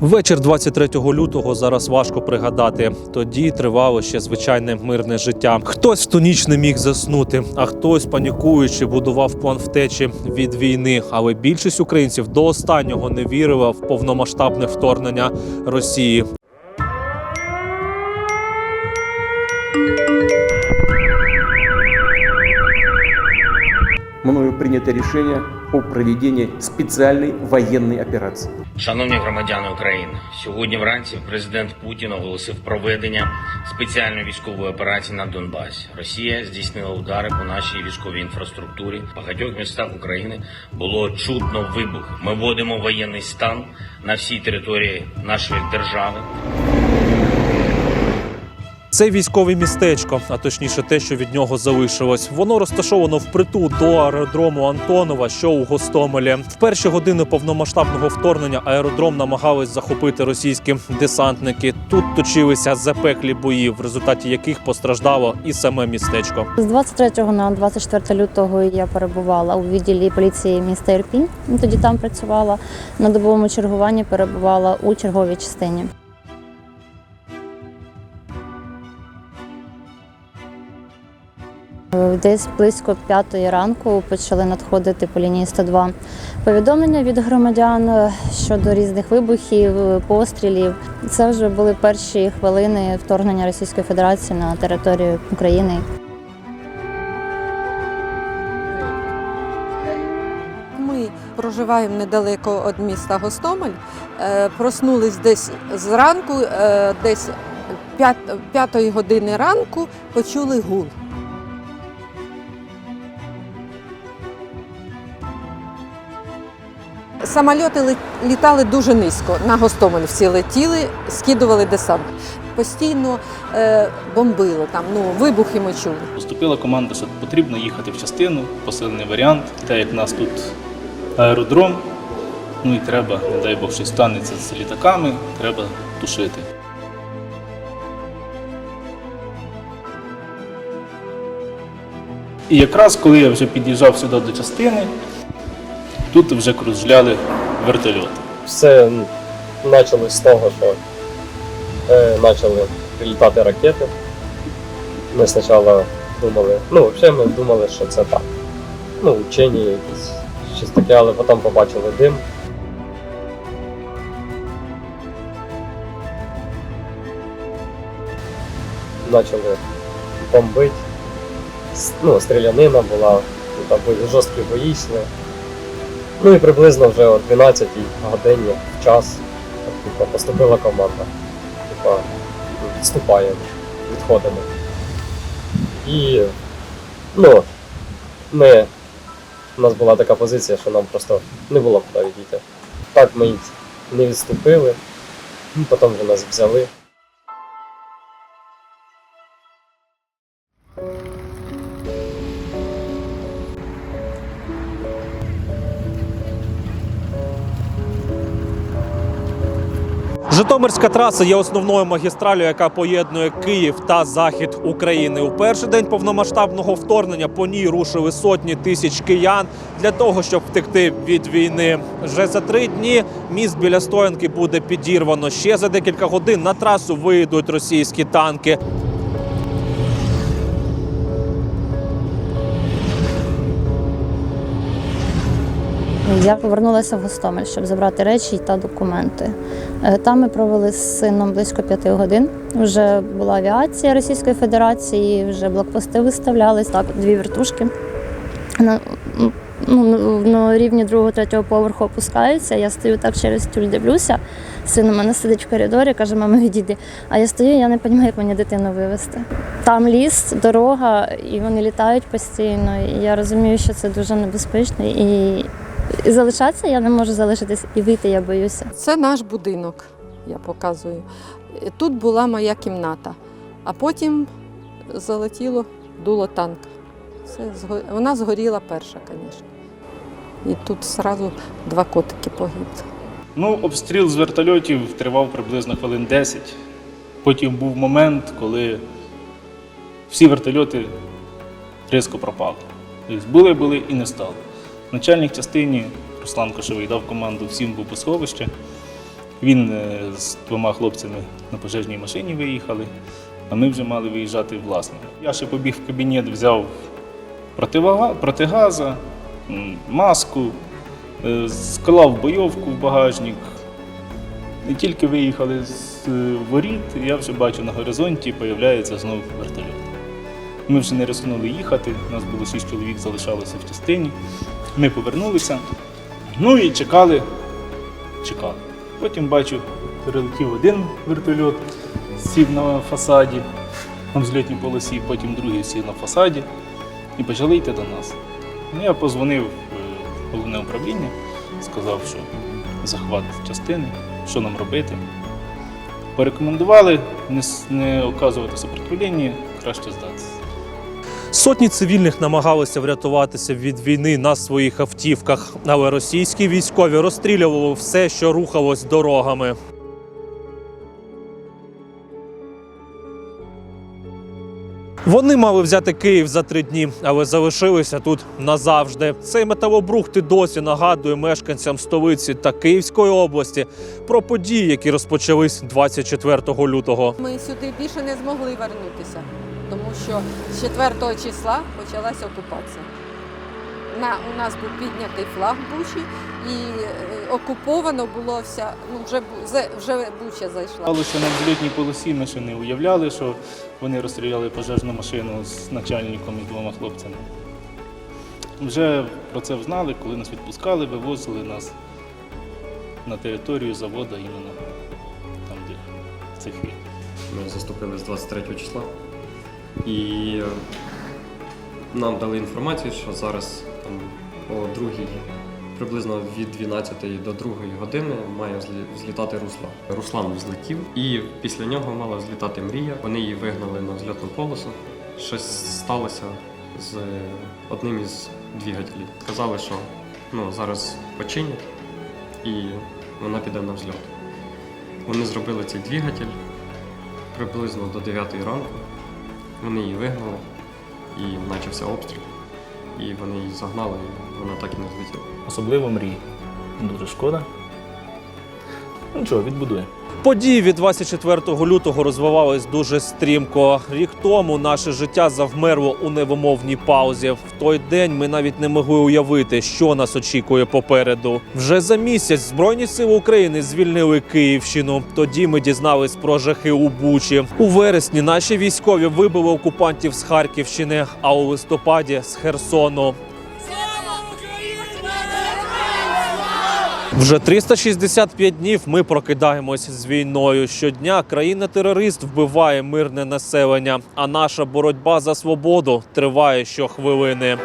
Вечір 23 лютого зараз важко пригадати. Тоді тривало ще звичайне мирне життя. Хтось в ту ніч не міг заснути, а хтось панікуючи будував план втечі від війни. Але більшість українців до останнього не вірила в повномасштабне вторгнення Росії. Мною принято решение о проведении специальной военной операции. Шановні громадяни України, сьогодні вранці президент Путін оголосив проведення спеціальної військової операції на Донбасі. Росія здійснила удари по нашій військовій інфраструктурі. В багатьох містах України було чутно вибух. Ми вводимо воєнний стан на всій території нашої держави. Це військове містечко, а точніше, те, що від нього залишилось. Воно розташовано впритул до аеродрому Антонова, що у Гостомелі. В перші години повномасштабного вторгнення аеродром намагались захопити російські десантники. Тут точилися запеклі бої, в результаті яких постраждало і саме містечко. З 23 на 24 лютого я перебувала у відділі поліції міста Ірпінь. Тоді там працювала на добовому чергуванні, перебувала у черговій частині. Десь близько п'ятої ранку почали надходити по лінії 102 повідомлення від громадян е, щодо різних вибухів, е, пострілів. Це вже були перші хвилини вторгнення Російської Федерації на територію України. Ми проживаємо недалеко від міста Гостомель. Е, Проснулись десь зранку, е, десь п'ятої години ранку почули гул. Самольоти лі- літали дуже низько. На Гостомель всі летіли, скидували десант. Постійно е, бомбило там, ну, вибухи ми чули. Поступила команда, що потрібно їхати в частину, посилений варіант, те, як в нас тут аеродром. Ну і треба, не дай Бог, щось станеться з літаками, треба тушити. І якраз коли я вже під'їжджав сюди до частини, тут вже кружляли вертольоти. все м, почалось з того, що е, почали прилітати ракети. Ми спочатку думали, ну, взагалі ми думали, що це так. Ну, вчені якісь щось таке, але потім побачили дим. Почали бомбити. Ну, стрілянина була, тут бої- жорсткі бої. Ну і приблизно вже о 12 годині час типу, поступила команда. Типа, відступаємо, відходимо. І ну, ми, у нас була така позиція, що нам просто не було куди відійти. Так ми не відступили, ну, потім вже нас взяли. Житомирська траса є основною магістралю, яка поєднує Київ та захід України. У перший день повномасштабного вторгнення по ній рушили сотні тисяч киян для того, щоб втекти від війни. Вже за три дні міст біля стоянки буде підірвано. Ще за декілька годин на трасу вийдуть російські танки. Я повернулася в Гостомель, щоб забрати речі та документи. Е, Там ми провели з сином близько п'яти годин. Вже була авіація Російської Федерації, вже блокпости виставлялись. Так, дві вертушки. На, ну, на рівні другого, третього поверху опускаються. Я стою так через тюль дивлюся. Син у мене сидить в коридорі, каже, мама, відійди. А я стою, я не розумію, як мені дитину вивезти. Там ліс, дорога, і вони літають постійно. І я розумію, що це дуже небезпечно. І залишатися я не можу залишитись і вийти, я боюся. Це наш будинок, я показую. Тут була моя кімната, а потім залетіло дуло танк. Це зго- Вона згоріла перша, звісно. І тут одразу два котики погибли. Ну, обстріл з вертольотів тривав приблизно хвилин 10. Потім був момент, коли всі вертольоти різко пропали. Тобто були, були і не стало. Начальник частині Руслан Кошовий дав команду всім в сховище. Він е, з двома хлопцями на пожежній машині виїхали, а ми вже мали виїжджати власно. Я ще побіг в кабінет, взяв протигаза, маску, е, склав бойовку в багажник. І тільки виїхали з е, воріт, я вже бачу на горизонті, з'являється знову вертольот. Ми вже не рискнули їхати, нас було шість чоловік, залишалося в частині. Ми повернулися, ну і чекали, чекали. Потім бачу, прилетів один вертольот, сів на фасаді, на взльотній полосі, потім другий сів на фасаді і почали йти до нас. Ну, я позвонив в головне управління, сказав, що захват частини, що нам робити. Порекомендували не, не оказувати сопротивлення, краще здатися. Сотні цивільних намагалися врятуватися від війни на своїх автівках, але російські військові розстрілювали все, що рухалось дорогами. Вони мали взяти Київ за три дні, але залишилися тут назавжди. Цей металобрухт і досі нагадує мешканцям столиці та Київської області про події, які розпочались 24 лютого. Ми сюди більше не змогли вернутися, тому що з 4 числа почалася окупація. На, у нас був піднятий флаг Бучі і е, окуповано було вся, ну вже, вже Буча зайшла. Сталося на взльотній полосі, ми ще не уявляли, що вони розстріляли пожежну машину з начальником і двома хлопцями. Вже про це знали, коли нас відпускали, вивозили нас на територію заводу, іменно там, де цехи. Ми заступили з 23 числа. І нам дали інформацію, що зараз там, о другій, приблизно від 12 до 2 години має взлітати Руслан. Руслан взлетів, і після нього мала взлітати мрія. Вони її вигнали на взльотну полосу. Щось сталося з одним із двигателів. Сказали, що ну, зараз починять і вона піде на взльот. Вони зробили цей двигатель приблизно до 9 ранку. Вони її вигнали і почався обстріл. І вони її загнали, і вона так і не злетіла. Особливо мрій. Дуже шкода. Ну нічого, відбудує. Події від 24 лютого розвивались дуже стрімко. Рік тому наше життя завмерло у невимовній паузі. В той день ми навіть не могли уявити, що нас очікує попереду. Вже за місяць Збройні сили України звільнили Київщину. Тоді ми дізнались про жахи у Бучі. У вересні наші військові вибили окупантів з Харківщини, а у листопаді з Херсону. Вже 365 днів ми прокидаємось з війною. Щодня країна-терорист вбиває мирне населення, а наша боротьба за свободу триває щохвилини.